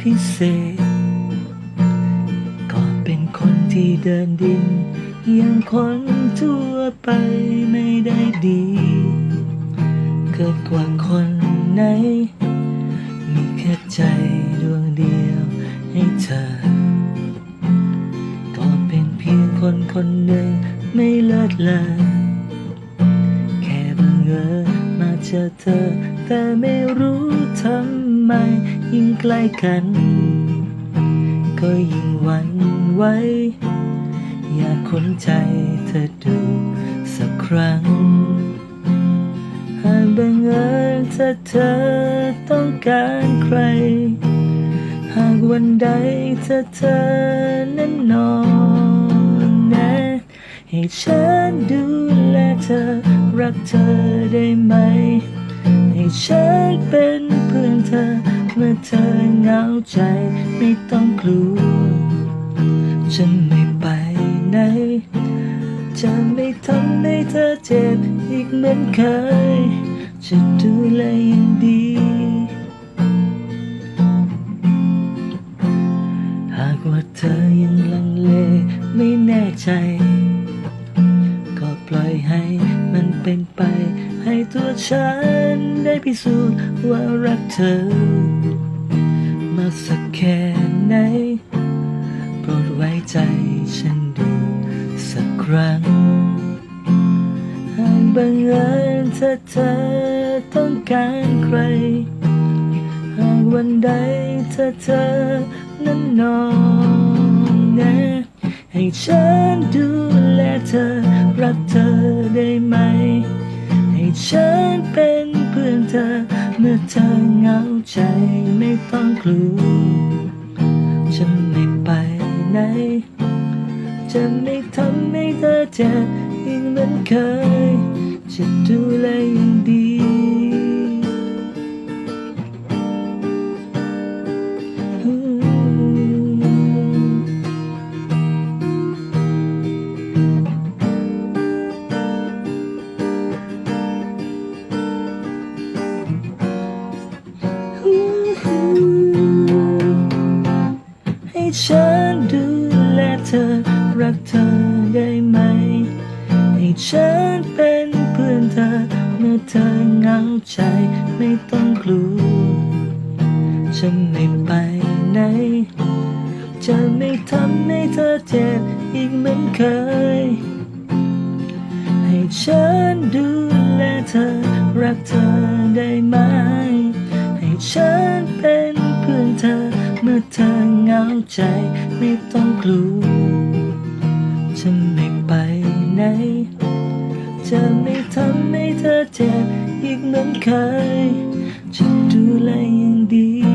พิเศษ ก็เป็นคนที่เดินดินอยังคนทั่วไปไม่ได้ดี เกิดกว่าคนไหน มีแค่ใจดวงเดียวให้เธอ ก็เป็นเพียงคนคนหนึ่งไม่เลิศเลอแค่บังเอิญมาเจอเธอแต่ไม่รู้ทำ ไมยิ่งใกล้กัน ก็ยิ่งหวั่นไหวอยากค้นใจเธอดูสักครั้ง หากบังเอิญถ้าเธอต้องการใคร หากวันใดถ้าเธอนั้นนอนแน่ให้ฉันดูแลเธอรักเธอได้ไหม ให้ฉันเป็น พื่อนเธอ เมื่อเธอเหงาใจไม่ต้องกลัวจะไม่ไปไหน จะไม่ทำให้เธอเจ็บอีกเหมือนเคย จะดูแลอย่างดี หากว่าเธอยังลังเลไม่แน่ใจ ก็ปล่อยให้มันเป็นไป ให้ตัวฉันได้พิสูจน์ว่ารักเธอ มากสักแค่ไหนโปรดไว้ใจฉันดูสักครั้ง หากบังเอิญถ้าเธอต้องการใคร หากวันใดถ้าเธอนั้นนอนแน่ให้ฉันดูแลเธอรักเธอได้ไหม ให้ฉันเป็นเพื่อนเธอ เมื่อเธอเหงาใจไม่ต้องกลัวจะไม่ไปไหน จะไม่ทำให้เธอเจ็บอีกเหมือนเคย จะดูแลอย่าง ฉันดูแลเธอ รักเธอได้ไหม ให้ฉันเป็นเพื่อนเธอ เมื่อเธอเหงาใจไม่ต้องกลัวจะไม่ไปไหน จะไม่ทำให้เธอเจ็บอีกเหมือนเคย ให้ฉันดูแลเธอ รักเธอได้ไหม ให้ฉันเป็นเพื่อนเธอ เมื่อเธอ ใจไม่ต้องกลัวจะไม่ไปไหน จะไม่ทำให้เธอเจ็บอีกเหมือนเคยจะดูแลอย่างดี